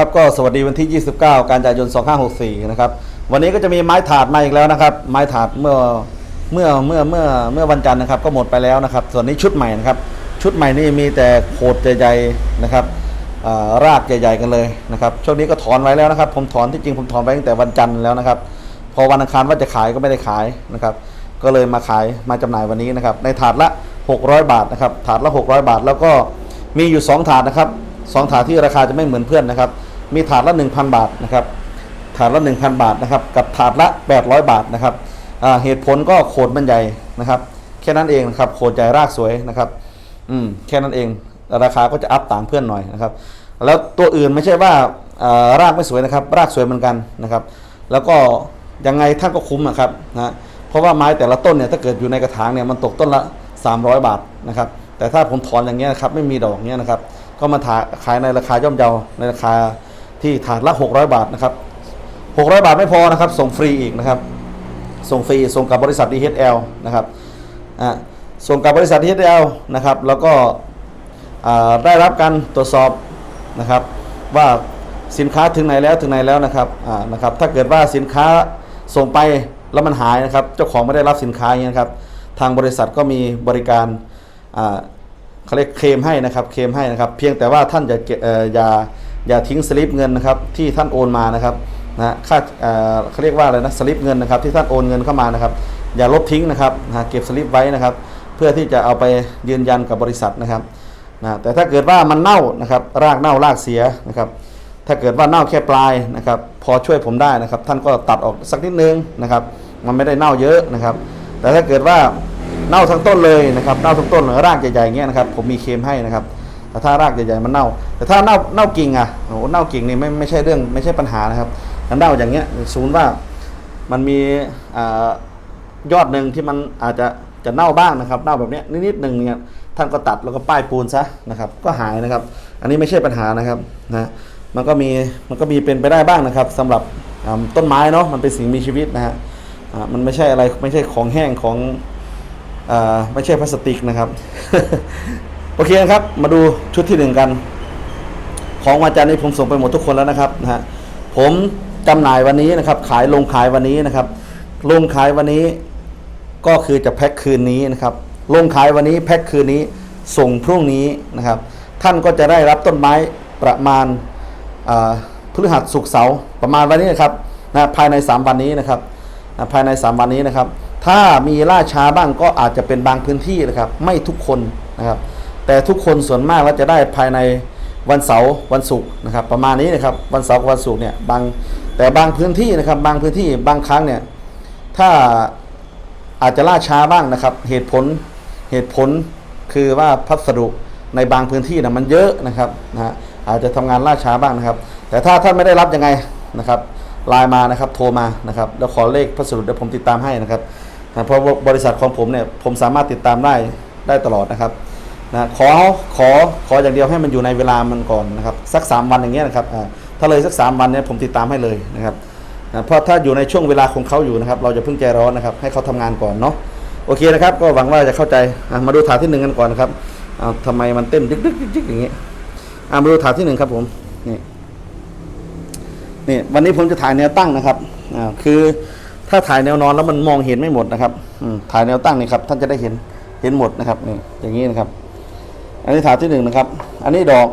ครับก็สวัสดีวันที่ 29กันยายน2564 นะครับ วันนี้ก็จะมีไม้ถาดมาอีกแล้วนะครับ ไม้ถาดเมื่อเมื่อเมื่อเมื่อเมื่อวันจันทร์นะครับ ก็หมดไปแล้วนะครับ ส่วนนี้ชุดใหม่นะครับ ชุดใหม่นี่มีแต่โขดใหญ่ๆนะครับอ่ารากใหญ่ๆกันเลยนะครับช่วงนี้ก็ถอนไว้แล้วนะครับ ผมถอนที่จริงผมถอนไว้ตั้งแต่วันจันทร์แล้วนะครับ พอวันอังคารว่าจะขายก็ไม่ได้ขายนะครับ ก็เลยมาขายมาจำหน่ายวันนี้นะครับ ในถาดละ 600 บาทนะครับ ถาดละ 600 บาท แล้วก็มีอยู่ 2 ถาดนะครับสองถาดที่ราคาจะไม่เหมือนเพื่อนนะครับ มีถาดละ 1,000 บาทนะครับถาดละ 1,000 บาทนะครับกับถาดละ 800 บาทนะครับเหตุผลก็โขดมันใหญ่นะครับแค่นั้นเองนะครับโขดใหญ่รากสวยนะครับอืมแค่นั้นเองราคาก็จะอัพต่างเพื่อนหน่อยนะครับแล้วตัวอื่นไม่ใช่ว่ารากไม่สวยนะครับ รากสวยเหมือนกันนะครับ แล้วก็ยังไงท่านก็คุ้มนะครับนะเพราะว่าไม้แต่ละต้นเนี่ยถ้าเกิดอยู่ในกระถางเนี่ยมันตกต้นละ 300 บาทนะครับแต่ถ้าผมถอนอย่างเงี้ยนะครับไม่มีดอกเนี้ยนะครับก็มาขายในราคาย่อมเยาในราคา ที่ถาดละ 600 บาทนะครับ 600 บาทไม่พอนะครับ ส่งฟรีอีกนะครับ ส่งฟรี ส่งกับบริษัท DHL นะครับอ่าส่งกับบริษัท DHL นะครับ แล้วก็ได้รับการตรวจสอบนะครับ ว่าสินค้าถึงไหนแล้วถึงไหนแล้วนะครับอ่านะครับ ถ้าเกิดว่าสินค้าส่งไปแล้วมันหายนะครับ เจ้าของไม่ได้รับสินค้าอย่างนี้นะครับทางบริษัทก็มีบริการอ่าเขาเรียกเคลมให้นะครับ เคลมให้นะครับ เพียงแต่ว่าท่านอย่าอย่า อย่าทิ้งสลิปเงินนะครับที่ท่านโอนมานะครับนะค่าเอ่อเขาเรียกว่าอะไรนะสลิปเงินนะครับที่ท่านโอนเงินเข้ามานะครับ อย่าลบทิ้งนะครับนะเก็บสลิปไว้นะครับ เพื่อที่จะเอาไปยืนยันกับบริษัทนะครับนะแต่ถ้าเกิดว่ามันเน่านะครับรากเน่ารากเสียนะครับ ถ้าเกิดว่าเน่าแค่ปลายนะครับ พอช่วยผมได้นะครับ ท่านก็ตัดออกสักนิดนึงนะครับ มันไม่ได้เน่าเยอะนะครับ แต่ถ้าเกิดว่าเน่าทั้งต้นเลยนะครับเน่าทั้งต้นรากใหญ่ๆอย่างเงี้ยนะครับ ผมมีเคมให้นะครับ แต่ถ้ารากใหญ่ๆมันเน่า แต่ถ้าเน่าเน่ากิ่งอะโอ้เน่ากิ่งนี่ไม่ไม่ใช่เรื่องไม่ใช่ปัญหานะครับถ้าเน่าอย่างเงี้ยศูนย์ว่ามันมียอดหนึ่งที่มันอาจจะจะเน่าบ้างนะครับเน่าแบบเนี้ยนิดๆหนึ่งเนี่ยท่านก็ตัดแล้วก็ป้ายปูนซะนะครับ ก็หายนะครับ อันนี้ไม่ใช่ปัญหานะครับนะมันก็มีมันก็มีเป็นไปได้บ้างนะครับสำหรับต้นไม้เนาะมันเป็นสิ่งมีชีวิตนะฮะมันไม่ใช่อะไรไม่ใช่ของแห้งของอไม่ใช่พลาสติกนะครับ โอเคนะครับ มาดูชุดที่หนึ่งกัน ของวันจันทร์นี้ผมส่งไปหมดทุกคนแล้วนะครับนะฮะผมจำหน่ายวันนี้นะครับ ขายลงขายวันนี้นะครับ ลงขายวันนี้ก็คือจะแพ็คคืนนี้นะครับ ลงขายวันนี้แพ็คคืนนี้ส่งพรุ่งนี้นะครับ ท่านก็จะได้รับต้นไม้ประมาณพฤหัสศุกร์เสาร์ประมาณวันนี้นะครับนะภายใน 3 วันนี้นะครับนะภายใน 3 วันนี้นะครับ ถ้ามีล่าช้าบ้างก็อาจจะเป็นบางพื้นที่นะครับ ไม่ทุกคนนะครับ แต่ทุกคนส่วนมากแล้วจะได้ภายในวันเสาร์วันศุกร์นะครับ ประมาณนี้นะครับวันเสาร์กับวันศุกร์เนี่ยบางแต่บางพื้นที่นะครับ บางพื้นที่บางครั้งเนี่ยถ้าอาจจะล่าช้าบ้างนะครับ เหตุผลเหตุผลคือว่าพัสดุในบางพื้นที่นะมันเยอะนะครับนะฮะอาจจะทำงานล่าช้าบ้างนะครับ แต่ถ้าท่านไม่ได้รับยังไงนะครับไลน์มานะครับโทรมานะครับแล้วขอเลขพัสดุเดี๋ยวผมติดตามให้นะครับเพราะบริษัทของผมเนี่ยผมสามารถติดตามได้ได้ตลอดนะครับ นะขอขอขออย่างเดียวให้มันอยู่ในเวลามันก่อนนะครับสัก 3 วันอย่างเงี้ยนะครับถ้าเลยสัก 3 วันเนี่ยผมติดตามให้เลยนะครับนะเพราะถ้าอยู่ในช่วงเวลาของเขาอยู่นะครับ เราจะเพิ่งใจร้อนนะครับ ให้เขาทำงานก่อนเนาะโอเคนะครับ ก็หวังว่าจะเข้าใจมาดูฐานที่หนึ่งกันก่อนนะครับอ่าทำไมมันเต้นดึกดึกดึกดึกอย่างเงี้ยมาดูฐานที่หนึ่งครับผมนี่นี่วันนี้ผมจะถ่ายแนวตั้งนะครับคือถ้าถ่ายแนวนอนแล้วมันมองเห็นไม่หมดนะครับถ่ายแนวตั้งนี่ครับท่านจะได้เห็นเห็นหมดนะครับนี่อย่างนี้นะครับ อันนี้ฐานที่หนึ่งนะครับ อันนี้ดอก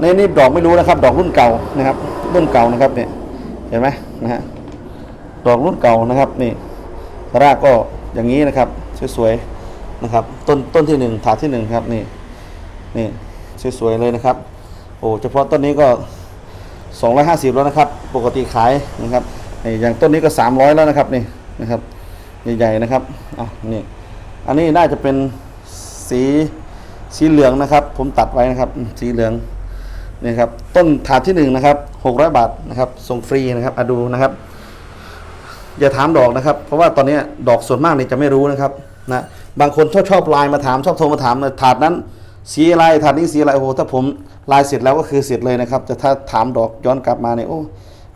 ในนี่ดอกไม่รู้นะครับ ดอกรุ่นเก่านะครับ รุ่นเก่านะครับเนี่ยเห็นไหมนะฮะดอกรุ่นเก่านะครับนี่รากก็อย่างนี้นะครับสวยๆนะครับ ต้นต้นที่หนึ่งถาดที่หนึ่งครับนี่นี่สวยๆเลยนะครับ โอ้เฉพาะต้นนี้ก็สองร้อยห้าสิบแล้วนะครับ ปกติขายนะครับนี่อย่างต้นนี้ก็สามร้อยแล้วนะครับนี่นะครับใหญ่ๆนะครับอะนี่อันนี้น่าจะเป็นสี สีเหลืองนะครับ ผมตัดไว้นะครับ สีเหลืองนี่ครับ ต้นถาดที่หนึ่งนะครับหกร้อยบาทนะครับ ส่งฟรีนะครับอดูนะครับ อย่าถามดอกนะครับ เพราะว่าตอนนี้ดอกส่วนมากเนี่ยจะไม่รู้นะครับนะบางคนชอบชอบไลน์มาถามชอบโทรมาถามนะถาดนั้น สีอะไรถาดนี้สีอะไรโอ้โหถ้าผมไลน์เสร็จแล้วก็คือเสร็จเลยนะครับแต่ถ้าถามดอกย้อนกลับมาเนี่ยโอ้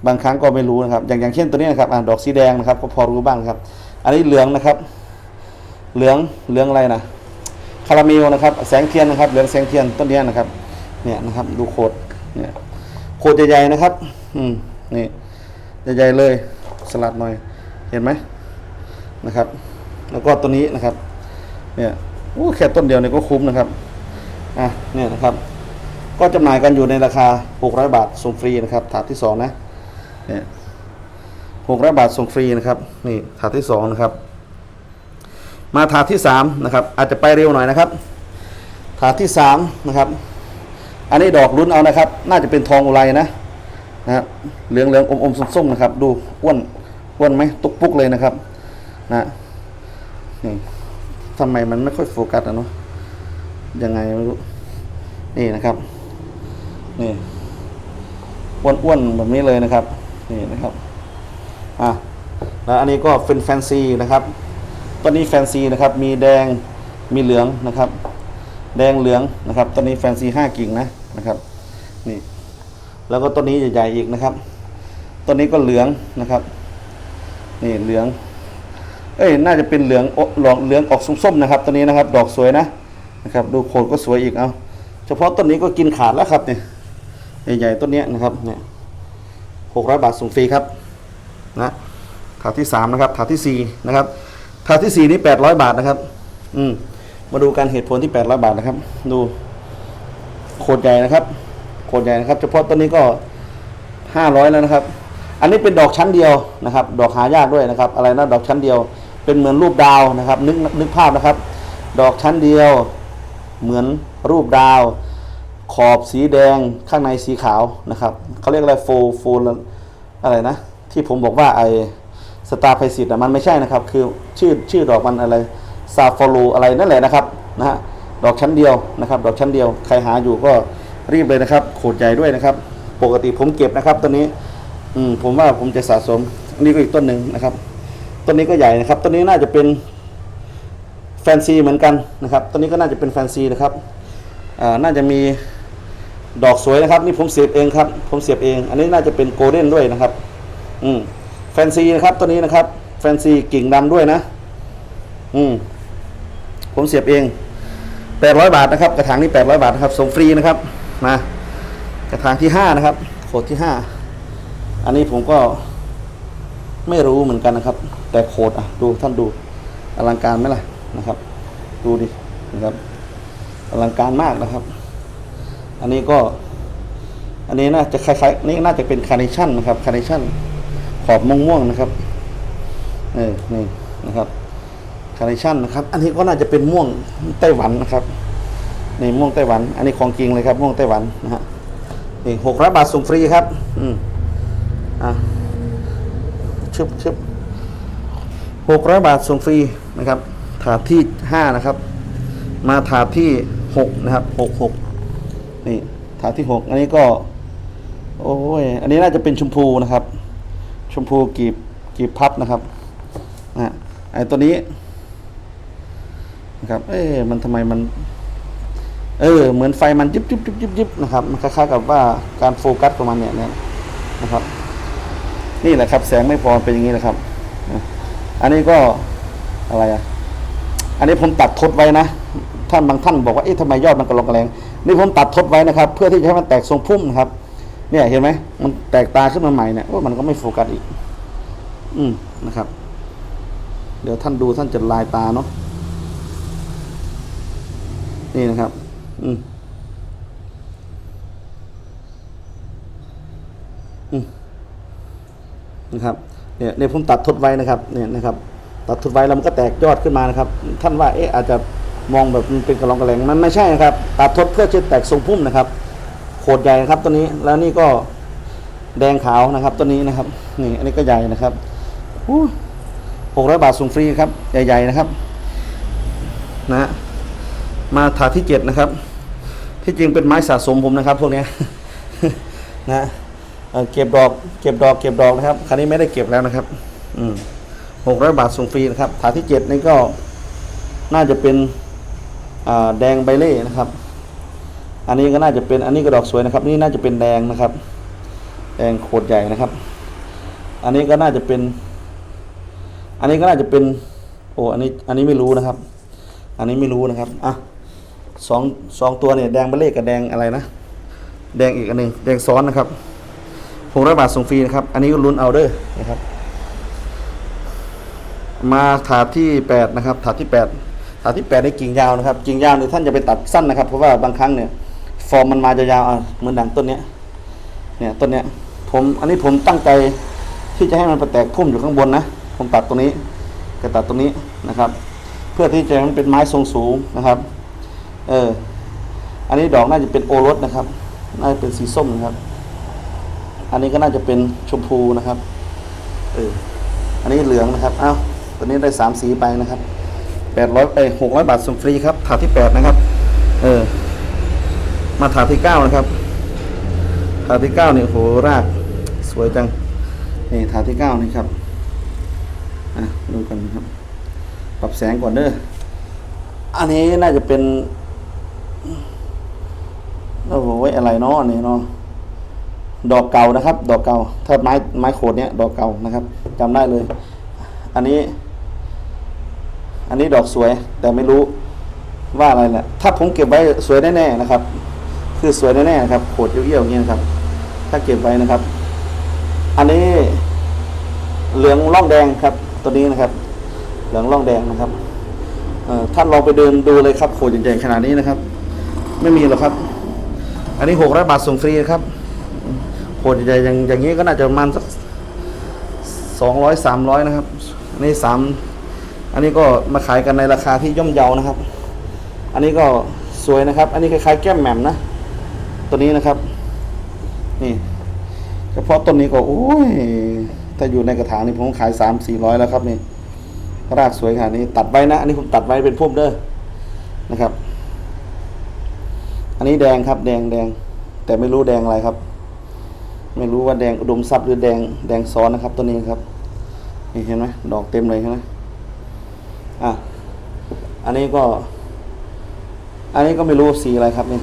บางครั้งก็ไม่รู้นะครับ อย่างอย่างเช่นตัวนี้นะครับอะดอกสีแดงนะครับก็พอรู้บ้างครับ อันนี้เหลืองนะครับ เหลืองเหลืองอะไรนะ คาราเมลนะครับแสงเทียนนะครับเหลืองแสงเทียนต้นเนี้ยนะครับ เนี่ยนะครับดูโคดเนี่ยโคดใหญ่ๆนะครับ อืมนี่ใหญ่ๆเลยสลัดหน่อยเห็นไหมนะครับ แล้วก็ตัวนี้นะครับ เนี่ยโอ้แค่ต้นเดียวเนี่ยก็คุ้มนะครับอะเนี่ยนะครับ ก็จำหน่ายกันอยู่ในราคา 600 บาทส่งฟรีนะครับ ถาดที่สองนะเนี่ย600บาทส่งฟรีนะครับ นี่ถาดที่สองนะครับ มาถาดที่สามนะครับอาจจะไปเร็วหน่อยนะครับ ถาดที่สามนะครับ อันนี้ดอกลุ้นเอานะครับ น่าจะเป็นทองอุไรนะนะเหลืองเหลืองอมอมส้มๆนะครับ ดูอ้วนอ้วนไหมตุกปุกเลยนะครับนะนี่ทำไมมันไม่ค่อยโฟกัสอะเนาะยังไงไม่รู้นี่นะครับนี่อ้วนๆแบบนี้เลยนะครับนี่นะครับอะแล้วอันนี้ก็เป็นแฟนซีนะครับ ต้นนี้แฟนซีนะครับ มีแดง มีเหลืองนะครับ แดงเหลืองนะครับต้นนี้แฟนซีห้ากิ่งนะนะครับ นี่ แล้วก็ต้นนี้ใหญ่ๆอีกนะครับ ต้นนี้ก็เหลืองนะครับ นี่เหลือง เอ้ย น่าจะเป็นเหลืองอหลอกเหลืองออกส้มๆนะครับ ตัวนี้นะครับ ดอกสวยนะ นะครับ ดูโคนก็สวยอีก เอาเฉพาะต้นนี้ก็กินขาดแล้วครับเนี่ยใหญ่ๆต้นเนี้ยนะครับ เนี่ยหกร้อยบาทส่งฟรีครับ นะถาดที่สามนะครับถาดที่สี่นะครับ ถาดที่สี่นี่แปดร้อยบาทนะครับ อืม มาดูการเหตุผลที่แปดร้อยบาทนะครับ ดูโคตรใหญ่นะครับโคตรใหญ่นะครับ เฉพาะต้นนี้ก็ห้าร้อยแล้วนะครับ อันนี้เป็นดอกชั้นเดียวนะครับ ดอกหายากด้วยนะครับ อะไรนะดอกชั้นเดียว เป็นเหมือนรูปดาวนะครับ นึกนึกภาพนะครับ ดอกชั้นเดียว เหมือนรูปดาว ขอบสีแดงข้างในสีขาวนะครับเขาเรียกอะไรโฟโฟอะไรนะ ที่ผมบอกว่าไอ สตาร์ไพซิตมันไม่ใช่นะครับ คือชื่อชื่อดอกมันอะไรซาฟอลูอะไรนั่นแหละนะครับนะฮะดอกชั้นเดียวนะครับ ดอกชั้นเดียวใครหาอยู่ก็รีบเลยนะครับโขดใหญ่ด้วยนะครับ ปกติผมเก็บนะครับต้นนี้อืมผมว่าผมจะสะสมอันนี้ก็อีกต้นหนึ่งนะครับต้นนี้ก็ใหญ่นะครับต้นนี้น่าจะเป็นแฟนซีเหมือนกันนะครับต้นนี้ก็น่าจะเป็นแฟนซีนะครับอ่าน่าจะมีดอกสวยนะครับ นี่ผมเสียบเองครับ ผมเสียบเอง อันนี้น่าจะเป็นโกลเด้นด้วยนะครับ อืม แฟนซีนะครับตัวนี้นะครับ แฟนซีกิ่งดำด้วยนะ อืม ผมเสียบเองแปดร้อยบาทนะครับ กระถางนี้แปดร้อยบาทนะครับส่งฟรีนะครับมากระถางที่ห้านะครับโขดที่ห้าอันนี้ผมก็ไม่รู้เหมือนกันนะครับ แต่โขดอะ ดูท่านดูอลังการไหมล่ะนะครับ ดูดินะครับอลังการมากนะครับ อันนี้ก็ อันนี้น่าจะคล้ายๆนี่น่าจะเป็นคาร์เนชั่นนะครับคาร์เนชั่น ขอบม่วงๆนะครับเออนี่นะครับคาร์เนชั่นนะครับ อันนี้ก็น่าจะเป็นม่วงไต้หวันนะครับนี่ม่วงไต้หวัน อันนี้ของจริงเลยครับ ม่วงไต้หวันนะฮะนี่หกร้อยบาทส่งฟรีครับ อืมอะชึบชึบหกร้อยบาทส่งฟรีนะครับ ถาดที่ห้านะครับ มาถาดที่หกนะครับหกหกนี่ถาดที่หกอันนี้ก็ โอ้ย อันนี้น่าจะเป็นชมพูนะครับ ชมพูกีบกีบพับนะครับนะไอตัวนี้นะครับ เอ๊ะมันทำไมมัน เออ เหมือนไฟมันยิบยิบยิบยิบยิบนะครับ มันคล้ายๆกับว่าการโฟกัสของมันเนี่ยนะครับ นี่แหละครับ แสงไม่พอเป็นอย่างนี้แหละครับ อันนี้ก็อะไรอะ อันนี้ผมตัดทดไว้นะท่านบางท่านบอกว่าเอ๊ะทำไมยอดมันกระลองกระแรงนี่ผมตัดทดไว้นะครับ เพื่อที่จะให้มันแตกทรงพุ่มนะครับ เนี่ยเห็นไหมมันแตกตาขึ้นมาใหม่เนี่ยโอ้มันก็ไม่โฟกัสอีก อืมนะครับ เดี๋ยวท่านดูท่านจะลายตาเนาะนี่นะครับ อืมอืมนะครับเนี่ยเนี่ยผมตัดทดไว้นะครับ เนี่ยนะครับ ตัดทดไว้แล้วมันก็แตกยอดขึ้นมานะครับ ท่านว่าเอ๊ะอาจจะมองแบบมันเป็นกระรองกระแรงมันไม่ใช่นะครับ ตัดทดเพื่อจะแตกทรงพุ่มนะครับ โขดใหญ่นะครับตัวนี้แล้วนี่ก็แดงขาวนะครับตัวนี้นะครับนี่อันนี้ก็ใหญ่นะครับหกร้อยบาทส่งฟรีครับ ใหญ่ ๆนะครับ นะ มาถาที่เจ็ดนะครับ ที่จริงเป็นไม้สะสมผมนะครับ พวกนี้นะเเก็บดอก เก็บดอกเก็บดอกนะครับคราวนี้ไม่ได้เก็บแล้วนะครับอืหกร้อยบาทส่งฟรีนะครับถาที่เจ็ดนี่ก็น่าจะเป็นแดงใบเล่นะครับ อันนี้ก็น่าจะเป็นอันนี้ก็ดอกสวยนะครับ นี่น่าจะเป็นแดงนะครับ แดงโคตรใหญ่นะครับ อันนี้ก็น่าจะเป็น อันนี้ก็น่าจะเป็น โอ้อันนี้อันนี้ไม่รู้นะครับ อันนี้ไม่รู้นะครับอะสองสองตัวเนี่ยแดงใบเล่กับแดงอะไรนะ แดงอีกอันหนึ่งแดงซ้อนนะครับหกร้อยบาทส่งฟรีนะครับ อันนี้ก็ลุ้นเอาเด้อนะครับ มาถาดที่แปดนะครับ ถาดที่แปดถาดที่แปดในกิ่งยาวนะครับ กิ่งยาวเนี่ยท่านจะไปตัดสั้นนะครับ เพราะว่าบางครั้งเนี่ย อร์มมันมาจะยาวอะเหมือนดังต้นเนี้ยเนี่ยต้นเนี้ยผมอันนี้ผมตั้งใจที่จะให้มันไปแตกพุ่มอยู่ข้างบนนะผมตัดตรงนี้ก็ตัดตรงนี้นะครับ เพื่อที่จะให้มันเป็นไม้ทรงสูงนะครับ เอออันนี้ดอกน่าจะเป็นโอรสนะครับ น่าจะเป็นสีส้มนะครับ อันนี้ก็น่าจะเป็นชมพูนะครับ เอออันนี้เหลืองนะครับอ้าวตัวนี้ได้สามสีไปนะครับแปดร้อยไปหกร้อยบาทส่งฟรีครับถาดที่แปดนะครับ เออ มาถาที่เก้านะครับถาที่เก้าเนี่ยโหรากสวยจังนี่ถาที่เก้านี่ครับอะดูกันนะครับ ปรับแสงก่อนเด้ออันนี้น่าจะเป็นเราบอกไว้อะไรเนาะอันนี่เนาะดอกเก่านะครับ ดอกเก่า ถ้าไม้ไม้โขดเนี้ยดอกเก่านะครับจำได้เลย อันนี้ อันนี้ดอกสวย แต่ไม่รู้ว่าอะไรแหละถ้าผมเก็บไว้สวยแน่ๆนะครับ คือสวยแน่ๆนะครับโขดเยี่ยวๆอย่างเงี้นะครับ ถ้าเก็บไว้นะครับ อันนี้เหลืองร่องแดงครับ ตัวนี้นะครับ เหลืองร่องแดงนะครับท่านลองไปเดินดูเลยครับโขดใหญ่ๆขนาดนี้นะครับ ไม่มีหรอกครับ อันนี้หกร้อยบาทส่งฟรีครับโขดใหญ่อย่างอย่างนี้ก็น่าจะประมาณสักสองร้อยสามร้อยนะครับอันนี้สามอันนี้ก็มาขายกันในราคาที่ย่อมเยานะครับ อันนี้ก็สวยนะครับ อันนี้คล้ายๆแก้มแหม่มนะ ตัวนี้นะครับ นี่เฉพาะต้นนี้ก็โอ้ยถ้าอยู่ในกระถางนี่ผมขายสามสี่ร้อยแล้วครับนี่รากสวยขนาดนี้ ตัดไว้นะอันนี้ผมตัดไว้เป็นพุ่มเด้อนะครับ อันนี้แดงครับ แดงแดงแต่ไม่รู้แดงอะไรครับ ไม่รู้ว่าแดงอุดมทรัพย์หรือแดงแดงซ้อนนะครับ ตัวนี้ครับนี่เห็นไหมดอกเต็มเลยใช่ไหมอะอันนี้ก็ อันนี้ก็ไม่รู้สีอะไรครับนี่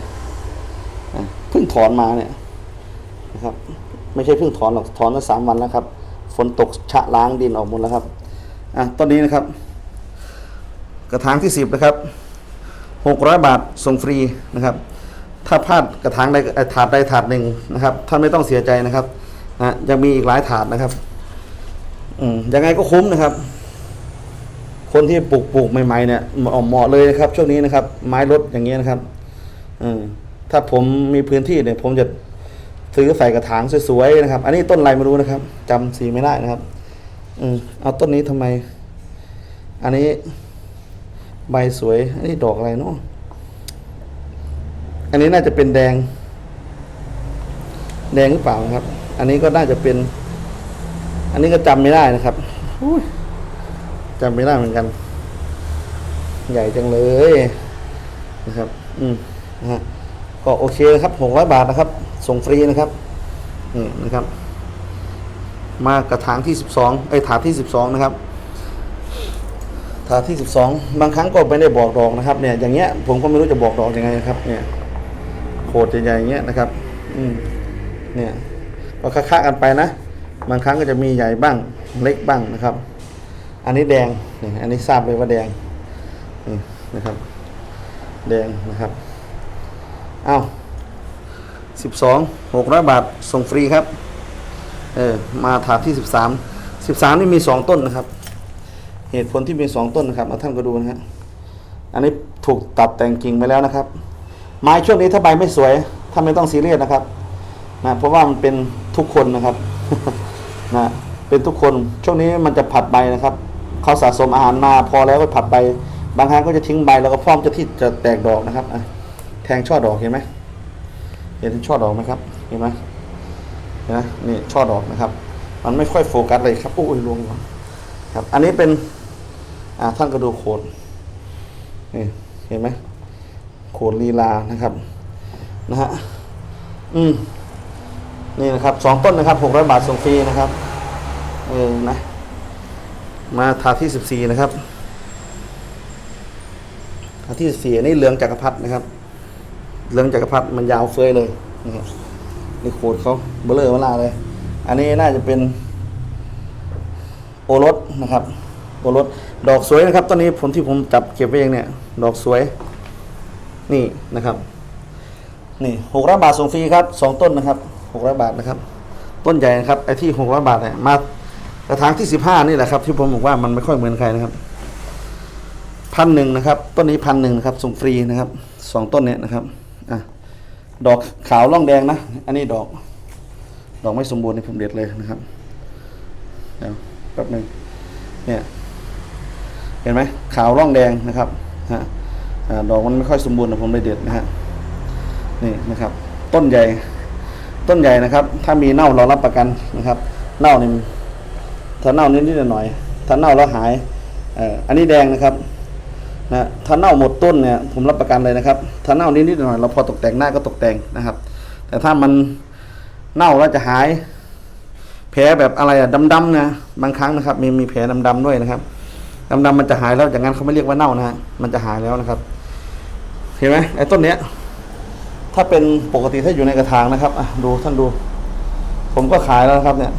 พิ่งถอนมาเนี่ยนะครับ ไม่ใช่เพิ่งถอนหรอกถอนมาสามวันแล้วครับ ฝนตกชะล้างดินออกหมดแล้วครับอะต้นนี้นะครับ กระถางที่สิบนะครับหกร้อยบาทส่งฟรีนะครับ ถ้าพลาดกระถางใดถาดใดถาดหนึ่งนะครับท่านไม่ต้องเสียใจนะครับนะยังมีอีกหลายถาดนะครับอืมยังไงก็คุ้มนะครับ คนที่ปลูกปลูกใหม่ๆเนี่ยเหมาะเลยนะครับ ช่วงนี้นะครับ ไม้ลดอย่างเงี้ยนะครับอืม ถ้าผมมีพื้นที่เนี่ยผมจะซื้อใส่กระถางสวยๆนะครับ อันนี้ต้นอะไรไม่รู้นะครับจำสีไม่ได้นะครับ อืมเอาต้นนี้ทำไม อันนี้ใบสวย อันนี้ดอกอะไรเนาะอันนี้น่าจะเป็นแดง แดงหรือเปล่าครับ อันนี้ก็น่าจะเป็น อันนี้ก็จำไม่ได้นะครับอุ้ยจำไม่ได้เหมือนกัน ใหญ่จังเลยนะครับ อืมนะฮะ ก็โอเคนะครับหกร้อยบาทนะครับ ส่งฟรีนะครับนี่นะครับ มากระถางที่สิบสองไอ้ถาดที่สิบสองนะครับถาดที่สิบสองบางครั้งก็ไม่ได้บอกดอกนะครับ เนี่ยอย่างเงี้ยผมก็ไม่รู้จะบอกดอกยังไงนะครับ เนี่ยโคตรใหญ่ๆอย่างเงี้ยนะครับ อืมเนี่ยก็ค้ากันไปนะบางครั้งก็จะมีใหญ่บ้างเล็กบ้างนะครับ อันนี้แดงนี่อันนี้ทราบเลยว่าแดงนี่นะครับ แดงนะครับ เอาสิบสองหกร้อยบาทส่งฟรีครับ เออมาถาดที่สิบสามสิบสามนี่มีสองต้นนะครับ เหตุผลที่มีสองต้นนะครับเอาท่านก็ดูนะฮะอันนี้ถูกตัดแต่งกิ่งไปแล้วนะครับ ไม้ช่วงนี้ถ้าใบไม่สวยถ้าไม่ต้องซีเรียสนะครับนะเพราะว่ามันเป็นทุกคนนะครับนะเป็นทุกคนช่วงนี้มันจะผัดใบนะครับเขาสะสมอาหารมาพอแล้วก็ผัดใบบางครั้งก็จะทิ้งใบแล้วก็พร้อมจะที่จะแตกดอกนะครับอะ งช่อดอกเห็นไหมเห็นช่อดอกไหมครับเห็นไหมเห็นไหมนี่ช่อดอกนะครับ มันไม่ค่อยโฟกัสเลยครับอุ้ยลวงก่อนครับ อันนี้เป็นอ่าท่านก็ดูโคนนี่เห็นไหมโขนลีลานะครับนะฮะอืมนี่นะครับสองต้นนะครับหกร้อยบาทส่งฟรีนะครับเออนะมาถาที่สิบสี่นะครับถาที่สิบสี่นนี้เหลืองจักรพรรดินะครับ เหลืองจักรพรรดิมันยาวเฟ้ยเลยนะครับนี่โขดเขาเบลเลอร์เวลาเลย อันนี้น่าจะเป็น โอรสนะครับ โอรสดอกสวยนะครับตอนนี้ผลที่ผมจับเก็บไว้เองเนี่ย ดอกสวย นี่นะครับ นี่หกร้อยบาทส่งฟรีครับสองต้นนะครับหกร้อยบาทนะครับ ต้นใหญ่นะครับไอ้ที่หกร้อยบาทเนี่ยมากระถางที่สิบห้านี่แหละครับที่ผมบอกว่ามันไม่ค่อยเหมือนใครนะครับพันหนึ่งนะครับ ต้นนี้พันหนึ่งนะครับส่งฟรีนะครับสองต้นเนี่ยนะครับ ดอกขาวร่องแดงนะ อันนี้ดอก ดอกไม่สมบูรณ์ในผมเด็ดเลยนะครับ เดี๋ยวแป๊บหนึ่งเนี่ย เห็นไหมขาวร่องแดงนะครับฮะดอกมันไม่ค่อยสมบูรณ์นะผมเลยเด็ดนะฮะ นี่นะครับ ต้นใหญ่ ต้นใหญ่นะครับ ถ้ามีเน่าเรารับประกันนะครับ เน่านี่ถ้าเน่านิดนิดหน่อยๆถ้าเน่าแล้วหายออันนี้แดงนะครับ นะถ้าเน่าหมดต้นเนี่ยผมรับประกันเลยนะครับ ถ้าเน่านิดนิดหน่อยเราพอตกแต่งหน้าก็ตกแต่งนะครับ แต่ถ้ามันเน่าแล้วจะหาย แผลแบบอะไรอะดำๆนะบางครั้งนะครับ มีมีแผลดำๆด้วยนะครับดำๆมันจะหายแล้วอย่างนั้นเขาไม่เรียกว่าเน่านะฮะมันจะหายแล้วนะครับ เห็นไหมไอ้ต้นเนี้ย ถ้าเป็นปกติถ้าอยู่ในกระถางนะครับอะดูท่านดู ผมก็ขายแล้วนะครับ เนี่ย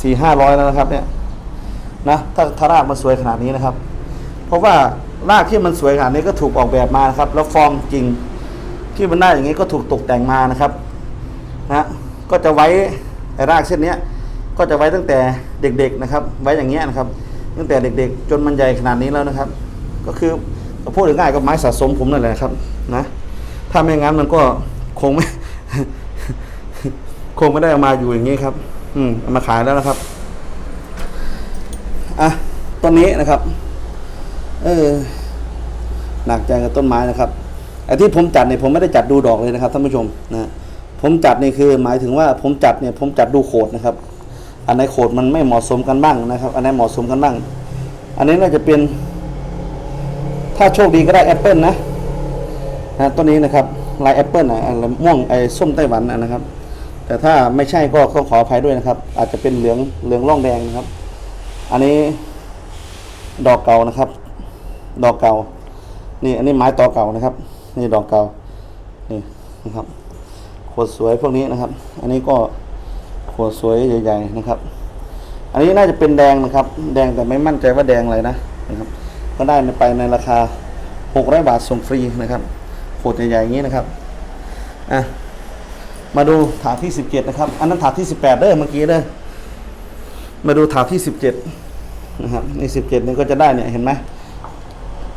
สี่ห้าร้อยแล้วนะครับ เนี่ยนะถ้าถ้ารากมันสวยขนาดนี้นะครับ เพราะว่า รากที่มันสวยขนาดนี้ก็ถูกออกแบบมานะครับ แล้วฟอร์มจริงที่มันได้อย่างนี้ก็ถูกตกแต่งมานะครับนะก็จะไว้ไอ้รากเส้นนี้ก็จะไว้ตั้งแต่เด็ก ๆนะครับ ไว้อย่างเงี้ยนะครับ ตั้งแต่เด็ก ๆ จนมันใหญ่ขนาดนี้แล้วนะครับ ก็คือพูดง่ายๆก็ไม้สะสมผมนั่นแหละครับนะถ้าไม่งั้นมันก็คงไม่คงไม่ได้เอามาอยู่อย่างนี้ครับ อืมเอามาขายแล้วนะครับอะต้นนี้นะครับ เออ หนักใจกับต้นไม้นะครับไอ้ที่ผมจัดเนี่ยผมไม่ได้จัดดูดอกเลยนะครับท่านผู้ชมนะผมจัดนี่คือ หมายถึงว่าผมจัดเนี่ยผมจัดดูโขดนะครับ อันไหนโขดมันไม่เหมาะสมกันบ้างนะครับ อันไหนเหมาะสมกันบ้าง อันนี้น่าจะเป็น ถ้าโชคดีก็ได้แอปเปิลนะนะต้นนี้นะครับลายแอปเปิลนะอะไรม่วงไอ้ส้มไต้หวันนะนะครับ แต่ถ้าไม่ใช่ก็ก็ขออภัยด้วยนะครับ อาจจะเป็นเหลืองเหลืองร่องแดงนะครับ อันนี้ดอกเก่านะครับ ดอกเก่า นี่อันนี้ไม้ตอเก่านะครับ นี่ดอกเก่า นี่นะครับขวดสวยพวกนี้นะครับ อันนี้ก็ขวดสวยใหญ่ ๆนะครับ อันนี้น่าจะเป็นแดงนะครับ แดงแต่ไม่มั่นใจว่าแดงอะไรนะนะครับ ก็ได้ไปในราคา600บาทส่งฟรีนะครับขวดใหญ่ๆอย่างนี้นะครับอะมาดูถาดที่ 17 นะครับ อันนั้นถาดที่ 18 เด้อเมื่อกี้เด้อมาดูถาดที่ 17 นะครับใน 17นี่ก็จะได้เนี่ยเห็นไหม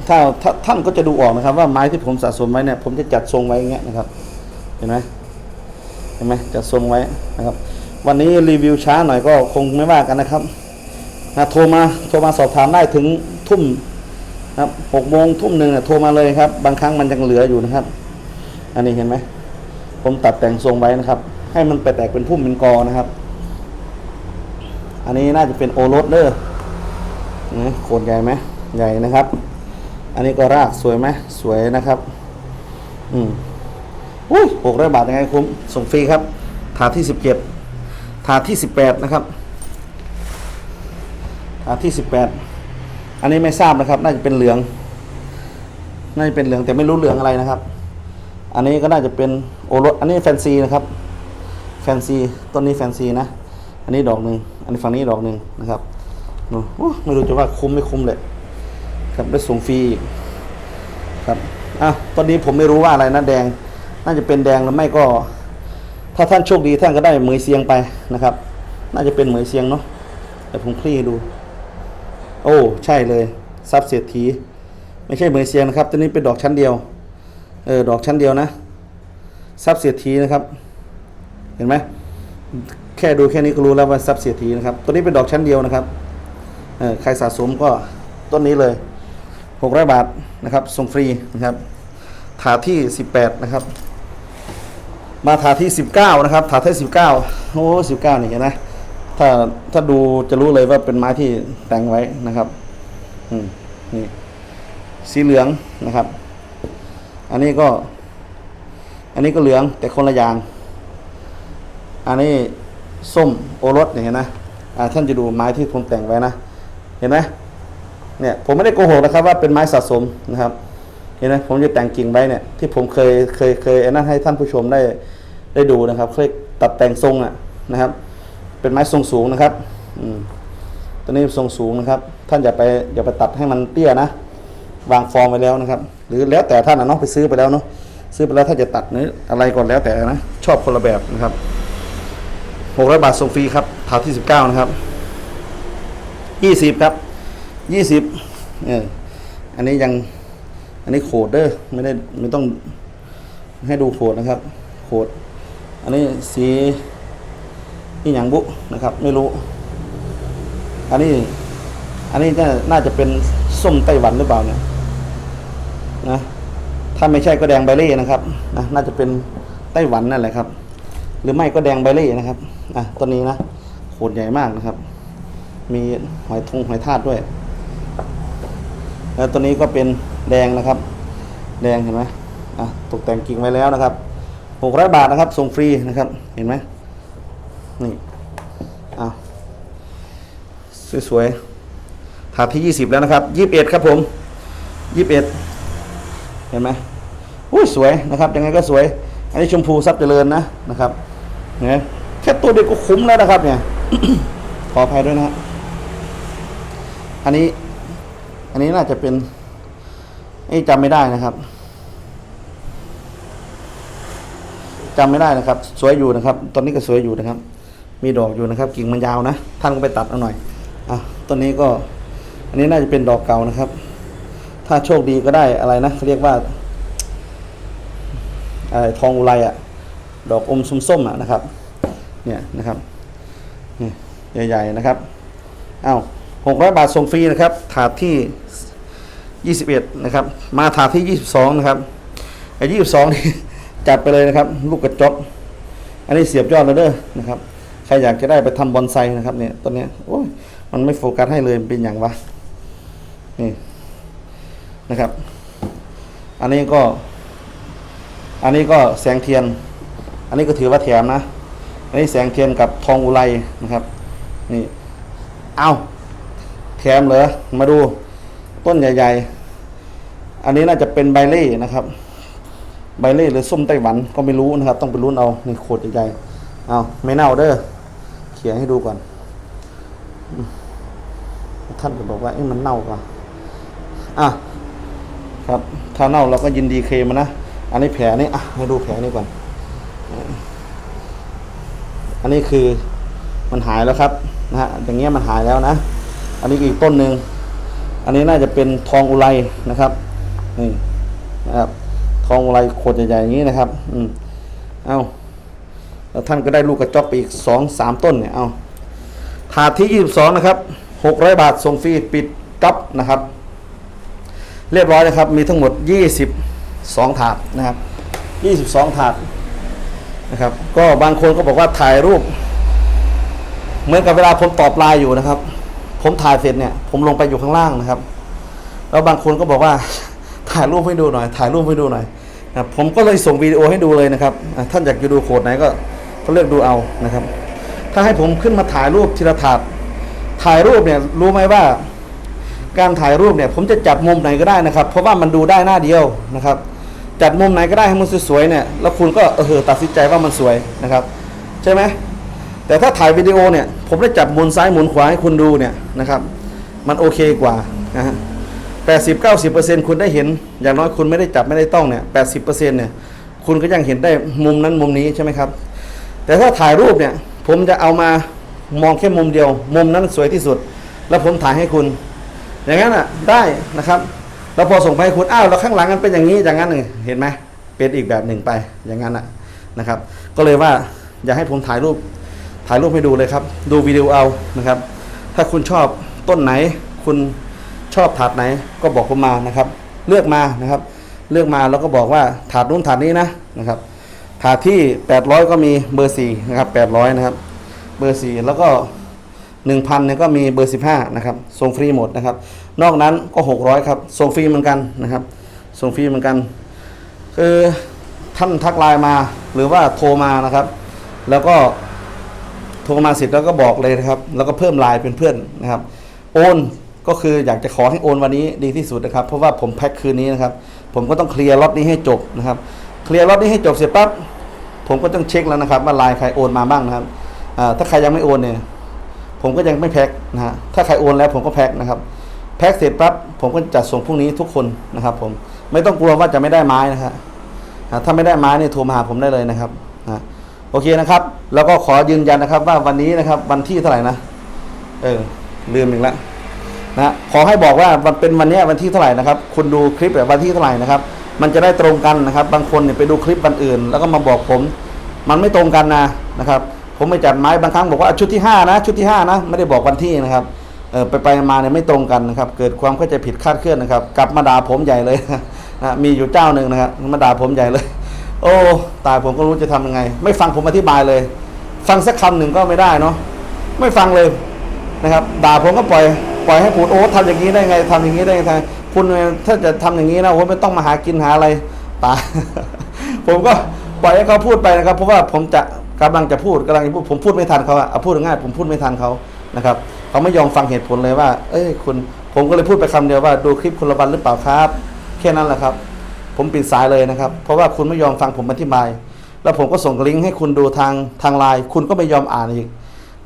ถ้าถ้าท่านก็จะดูออกนะครับ ว่าไม้ที่ผมสะสมไว้เนี่ยผมจะจัดทรงไว้อย่างเงี้ยนะครับ เห็นไหมเห็นไหมจัดทรงไว้นะครับ วันนี้รีวิวช้าหน่อยก็คงไม่ว่ากันนะครับนะโทรมาโทรมาสอบถามได้ถึงทุ่มนะครับหกโมงทุ่มหนึ่งเนี่ยโทรมาเลยครับ บางครั้งมันยังเหลืออยู่นะครับ อันนี้เห็นไหมผมตัดแต่งทรงไว้นะครับ ให้มันไปแตกเป็นพุ่มเป็นกอนะครับ อันนี้น่าจะเป็นโอรสเด้อนะโคนใหญ่ไหมใหญ่นะครับ อันนี้ก็รากสวยไหมสวยนะครับ อืมอุ้ยหกร้อยบาทยังไงคุ้มส่งฟรีครับ ถาดที่สิบเจ็ดถาดที่สิบแปดนะครับ ถาดที่สิบแปดอันนี้ไม่ทราบนะครับ น่าจะเป็นเหลือง น่าจะเป็นเหลืองแต่ไม่รู้เหลืองอะไรนะครับ อันนี้ก็น่าจะเป็นโอรส อันนี้แฟนซีนะครับ แฟนซีต้นนี้แฟนซีนะ อันนี้ดอกหนึ่ง อันนี้ฝั่งนี้ดอกหนึ่งนะครับไม่รู้จะว่าคุ้มไม่คุ้มเลย ครับได้ส่งฟรีครับอะตอนนี้ผมไม่รู้ว่าอะไรนะแดง น่าจะเป็นแดงหรือไม่ก็ ถ้าท่านโชคดีท่านก็ได้เหมยเสียงไปนะครับ น่าจะเป็นเหมยเสียงเนาะแต่ผมคลี่ดู โอ้ใช่เลยซับเศรษฐีไม่ใช่เหมยเสียงนะครับตัวนี้เป็นดอกชั้นเดียวเออดอกชั้นเดียวนะซับเศรษฐีนะครับ เห็นไหมแค่ดูแค่นี้ก็รู้แล้วว่าซับเศรษฐีนะครับ ตัวนี้เป็นดอกชั้นเดียวนะครับ เออใครสะสมก็ต้นนี้เลย 600 บาทนะครับส่งฟรีนะครับถาที่ 18 นะครับ มาถาที่ 19 นะครับถาที่ 19 โอ้ 19 นี่เห็นไหมถ้าถ้าดูจะรู้เลยว่าเป็นไม้ที่แต่งไว้นะครับอืมนี่สีเหลืองนะครับ อันนี้ก็ อันนี้ก็เหลืองแต่คนละอย่าง อันนี้ส้มโอรสเห็นไหมท่านจะดูไม้ที่ผมแต่งไว้นะ เห็นไหม เนี่ยผมไม่ได้โกหกนะครับว่าเป็นไม้สะสมนะครับเห็นไหมผมจะแต่งกิ่งไว้เนี่ยที่ผมเคยเคยเคยอนั่นให้ท่านผู้ชมได้ได้ดูนะครับเคยตัดแต่งทรงอะนะครับ เป็นไม้ทรงสูงนะครับอืมตัวนี้ทรงสูงนะครับ ท่านอย่าไปอย่าไปตัดให้มันเตี้ยนะวางฟอร์มไปแล้วนะครับ หรือแล้วแต่ท่านนะเนาะไปซื้อไปแล้วเนาะซื้อไปแล้วถ้าจะตัดเนื้ออะไรก่อนแล้วแต่นะ ชอบคนละแบบนะครับหกร้อยบาทส่งฟรีครับถาดที่สิบเก้านะครับยี่สิบครับ ยี่สิบเอออันนี้ยัง อันนี้โขดเด้อไม่ได้ไม่ต้องให้ดูโขดนะครับโขดอันนี้สีนี่อย่างบุนะครับ ไม่รู้ อันนี้ อันนี้น่าน่าจะเป็นส้มไต้หวันหรือเปล่าเนี่ยนะถ้าไม่ใช่ก็แดงใบเล่นะครับนะน่าจะเป็นไต้หวันนั่นแหละครับ หรือไม่ก็แดงใบเล่นะครับอะตัวนี้นะโขดใหญ่มากนะครับ มีหอยทงหอยทากด้วย แล้วตัวนี้ก็เป็นแดงนะครับ แดงเห็นไหมอะตกแต่งกิ่งไว้แล้วนะครับหกร้อยบาทนะครับ ส่งฟรีนะครับ เห็นไหมนี่อะสวยๆถาดที่ยี่สิบแล้วนะครับยี่สิบเอ็ดครับผมยี่สิบเอ็ดเห็นไหมอุ้ยสวยนะครับยังไงก็สวย อันนี้ชมพูซับเจริญนะนะครับเนี่ยแค่ตัวเดียวก็คุ้มแล้วนะครับ เนี่ย ขออภัยด้วยนะฮะอันนี้ อันนี้น่าจะเป็นไอ้จำไม่ได้นะครับจำไม่ได้นะครับ สวยอยู่นะครับ ตอนนี้ก็สวยอยู่นะครับ มีดอกอยู่นะครับ กิ่งมันยาวนะ ท่านก็ไปตัดเอาหน่อยอะต้นนี้ก็ อันนี้น่าจะเป็นดอกเก่านะครับ ถ้าโชคดีก็ได้อะไรนะเขาเรียกว่าอะไรทองอุไรอะดอกอมส้มๆอะนะครับ เนี่ยนะครับนี่ใหญ่ๆนะครับอ้าวหกร้อยบาทส่งฟรีนะครับ ถาดที่ ยี่สิบเอ็ดนะครับ มาถาดที่ยี่สิบสองนะครับไอ้ยี่สิบสองนี่ จัดไปเลยนะครับ ลูกกระจกอันนี้เสียบยอดแล้วเด้อนะครับ ใครอยากจะได้ไปทำบอนไซนะครับเนี่ยต้นเนี้ยโอ้ยมันไม่โฟกัสให้เลยเป็นอย่างวะนี่นะครับ อันนี้ก็ อันนี้ก็แสงเทียน อันนี้ก็ถือว่าแถมนะ อันนี้แสงเทียนกับทองอุไรนะครับ นี่ เอาแถมเหรอมาดูต้นใหญ่ ๆ อันนี้น่าจะเป็นใบเล่นะครับใบเล่หรือส้มไต้หวันก็ไม่รู้นะครับ ต้องไปรุ้นเอาในโขดใหญ่ๆเอาไม่เน่าเด้อเขียนให้ดูก่อน ท่านก็บอกว่าเอ้มันเน่ากว่าอะครับถ้าเน่าเราก็ยินดีเคมมันนะอันนี้แผลนี่อะให้ดูแผลนี่ก่อน อันนี้คือมันหายแล้วครับนะฮะอย่างเงี้ยมันหายแล้วนะ อันนี้อีกต้นหนึ่งอันนี้น่าจะเป็นทองอุไรนะครับ นี่นะครับ ทองอุไรโคตรใหญ่ๆอย่างนี้นะครับ อืมเอาแล้วท่านก็ได้ลูกกระจอกไปอีกสองสามต้นเนี่ยเอาถาดที่ยี่สิบสองนะครับหกร้อยบาทส่งฟรีปิดกับนะครับ เรียบร้อยนะครับ มีทั้งหมดยี่สิบสองถาดนะครับยี่สิบสองถาดนะครับ ก็บางคนก็บอกว่าถ่ายรูป เหมือนกับเวลาผมตอบไลน์อยู่นะครับ ผมถ่ายเสร็จเนี่ย ผมลงไปอยู่ข้างล่างนะครับ แล้วบางคนก็บอกว่า ถ่ายรูปให้ดูหน่อยถ่ายรูปให้ดูหน่อยนะผมก็เลยส่งวิดีโอให้ดูเลยนะครับท่านอยากจะดูโคดไหนก็ก็เลือกดูเอานะครับ ถ้าให้ผมขึ้นมาถ่ายรูปทีละถาดถ่ายรูปเนี่ยรู้ไหมว่า การถ่ายรูปเนี่ย ผมจะจัดมุมไหนก็ได้นะครับ เพราะว่ามันดูได้หน้าเดียวนะครับ จัดมุมไหนก็ได้ให้มันสวยๆเนี่ยแล้วคุณก็เออตัดสินใจว่ามันสวยนะครับ ใช่ไหมแต่ถ้าถ่ายวิดีโอเนี่ย ผมได้จับหมุนซ้ายหมุนขวาให้คุณดูเนี่ยนะครับ มันโอเคกว่านะฮะ แปดสิบเก้าสิบเปอร์เซ็นคุณได้เห็น อย่างน้อยคุณไม่ได้จับไม่ได้ต้องเนี่ยแปดสิบเปอร์เซ็นเนี่ย คุณก็ยังเห็นได้มุมนั้นมุมนี้ใช่ไหมครับ แต่ถ้าถ่ายรูปเนี่ย ผมจะเอามามองแค่มุมเดียว มุมนั้นสวยที่สุด แล้วผมถ่ายให้คุณ อย่างนั้นอะได้นะครับ แล้วพอส่งไปให้คุณอ้าวแล้วข้างหลังมันเป็นอย่างนี้อย่างนั้นหนึ่งเห็นไหมเป็นอีกแบบหนึ่งไปอย่างนั้นอะนะครับ ก็เลยว่าอยากให้ผมถ่ายรูปถ่ายรูปให้ดูเลยครับ ดูวิดีโอเอานะครับ ถ้าคุณชอบต้นไหนคุณ ชอบถาดไหนก็บอกผมมานะครับ เลือกมานะครับ เลือกมาแล้วก็บอกว่าถาดนู้นถาดนี้นะนะครับ ถาดที่ 800 ก็มีเบอร์4นะครับ800นะครับ เบอร์ 4 แล้วก็ 1,000เนี่ยก็มีเบอร์ 15นะครับส่งฟรีหมดนะครับ นอกนั้นก็ 600ครับส่งฟรีเหมือนกันนะครับส่งฟรีเหมือนกันคือท่านทักไลน์มาหรือว่าโทรมานะครับ แล้วก็โทรมาเสร็จแล้วก็บอกเลยนะครับ แล้วก็เพิ่มไลน์เป็นเพื่อนนะครับ โอน ก็คืออยากจะขอให้โอนวันนี้ดีที่สุดนะครับ เพราะว่าผมแพ็คคืนนี้นะครับ ผมก็ต้องเคลียร์ล็อตนี้ให้จบนะครับ เคลียร์ล็อตนี้ให้จบเสร็จปั๊บผมก็ต้องเช็คแล้วนะครับว่าลน์ใครโอนมาบ้างนะครับถ้าใครยังไม่โอนเนี่ย ผมก็ยังไม่แพ็คนะฮะถ้าใครโอนแล้วผมก็แพ็คนะครับ แพ็คเสร็จปั๊บผมก็จัดส่งพรุ่งนี้ทุกคนนะครับ ผมไม่ต้องกลัวว่าจะไม่ได้ไม้นะครับถ้าไม่ได้ไม้เนี่ยโทรมาหาผมได้เลยนะครับอ่าโอโอเคนะครับ แล้วก็ขอยืนยันนะครับว่าวันนี้นะครับ วันที่เท่าไหร่นะ เออลืมอีกแล้ว นะขอให้บอกว่าวันเป็นวันนี้วันที่เท่าไหร่นะครับคุณดูคลิปแบบวันที่เท่าไหร่นะครับ มันจะได้ตรงกันนะครับ บางคนเนี่ยไปดูคลิปวันอื่น แล้วก็มาบอกผม มันไม่ตรงกันนะนะครับ ผมไม่จัดไม้บางครั้งบอกว่าชุดที่ห้านะ ชุดที่ห้านะ ไม่ได้บอกวันที่นะครับเออไปไปมาเนี่ยไม่ตรงกันนะครับ เกิดความเข้าใจผิดคาดเคลื่อนนะครับ กลับมาด่าผมใหญ่เลยนะมีอยู่เจ้าหนึ่งนะครับมาด่าผมใหญ่เลย โอ้ตายผมก็รู้จะทำยังไง ไม่ฟังผมอธิบายเลย ฟังสักคำหนึ่งก็ไม่ได้เนาะไม่ฟังเลยนะครับ ด่าผมก็ปล่อย ปล่อยให้พูดโอ้ทำอย่างนี้ได้ไงทำอย่างนี้ได้ไงคุณถ้าจะทำอย่างนี้นะโอ้ไม่ต้องมาหากินหาอะไรตายผมก็ปล่อยให้เขาพูดไปนะครับ เพราะว่าผมจะกำลังจะพูดกำลังจะพูดผมพูดไม่ทันเขาอะพูดง่ายผมพูดไม่ทันเขานะครับเขาไม่ยอมฟังเหตุผลเลยว่า เอ้ยคุณผมก็เลยพูดไปคำเดียวว่าดูคลิปคุณละวันหรือเปล่าครับ แค่นั้นแหละครับ ผมปิดสายเลยนะครับ เพราะว่าคุณไม่ยอมฟังผมอธิบาย แล้วผมก็ส่งลิงก์ให้คุณดูทางทางไลน์คุณก็ไม่ยอมอ่านอีก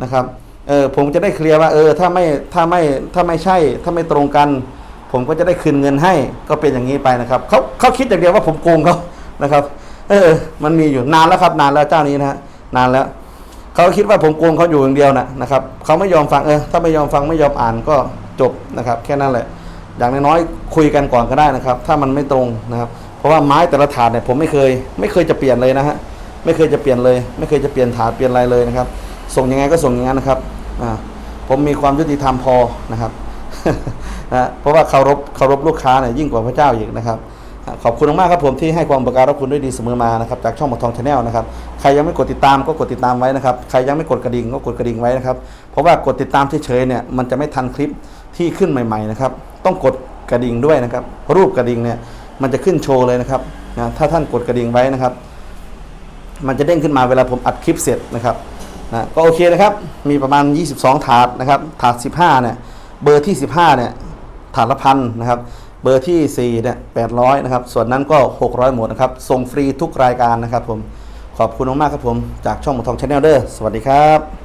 นะครับ เออผมจะได้เคลียร์ว่าเออถ้าไม่ถ้าไม่ถ้าไม่ใช่ ถ้าไม่ตรงกัน ผมก็จะได้คืนเงินให้ก็เป็นอย่างนี้ไปนะครับเขาเขาคิดอย่างเดียวว่าผมโกงเขานะครับ เออ มันมีอยู่นานแล้วครับนานแล้วเจ้านี้นะฮะนานแล้วเขาคิดว่าผมโกงเขาอยู่อย่างเดียวนะนะครับเขาไม่ยอมฟังเออถ้าไม่ยอมฟังไม่ยอมอ่านก็จบนะครับ แค่นั้นแหละ อย่างน้อยๆคุยกันก่อนก็ได้นะครับ ถ้ามันไม่ตรงนะครับ เพราะว่าไม้แต่ละถาดเนี่ยผมไม่เคย ไม่เคยจะเปลี่ยนเลยนะฮะไม่เคยจะเปลี่ยนเลย ไม่เคยจะเปลี่ยนถาดเปลี่ยนอะไรเลยนะครับ ส่งยังไงก็ส่งอย่างนั้นนะครับ ผมมีความยุติธรรมพอนะครับนะเพราะว่าเคารพเคารพลูกค้าเนี่ยยิ่งกว่าพระเจ้าอีกนะครับ ขอบคุณมากครับผมที่ให้ความบริการรับคุณด้วยดีเสมอมานะครับจากช่องหมดทองชาแนลนะครับใครยังไม่กดติดตามก็กดติดตามไว้นะครับใครยังไม่กดกระดิ่งก็กดกระดิ่งไว้นะครับเพราะว่ากดติดตามเฉยๆเนี่ยมันจะไม่ทันคลิปที่ขึ้นใหม่ๆนะครับต้องกดกระดิ่งด้วยนะครับรูปกระดิ่งเนี่ยมันจะขึ้นโชว์เลยนะครับนะถ้าท่านกดกระดิ่งไว้นะครับ มันจะเด้งขึ้นมาเวลาผมอัดคลิปเสร็จนะครับ นะก็โอเคนะครับ มีประมาณ 22 ถาดนะครับ ถาด 15 เนี่ย เบอร์ที่ 15 เนี่ย ถาดละพันนะครับ เบอร์ที่ 4 เนี่ย 800 นะครับ ส่วนนั้นก็ 600 หมดนะครับ ส่งฟรีทุกรายการนะครับผม ขอบคุณมากๆครับผม จากช่องหมอทองชาแนลเดอร์สวัสดีครับ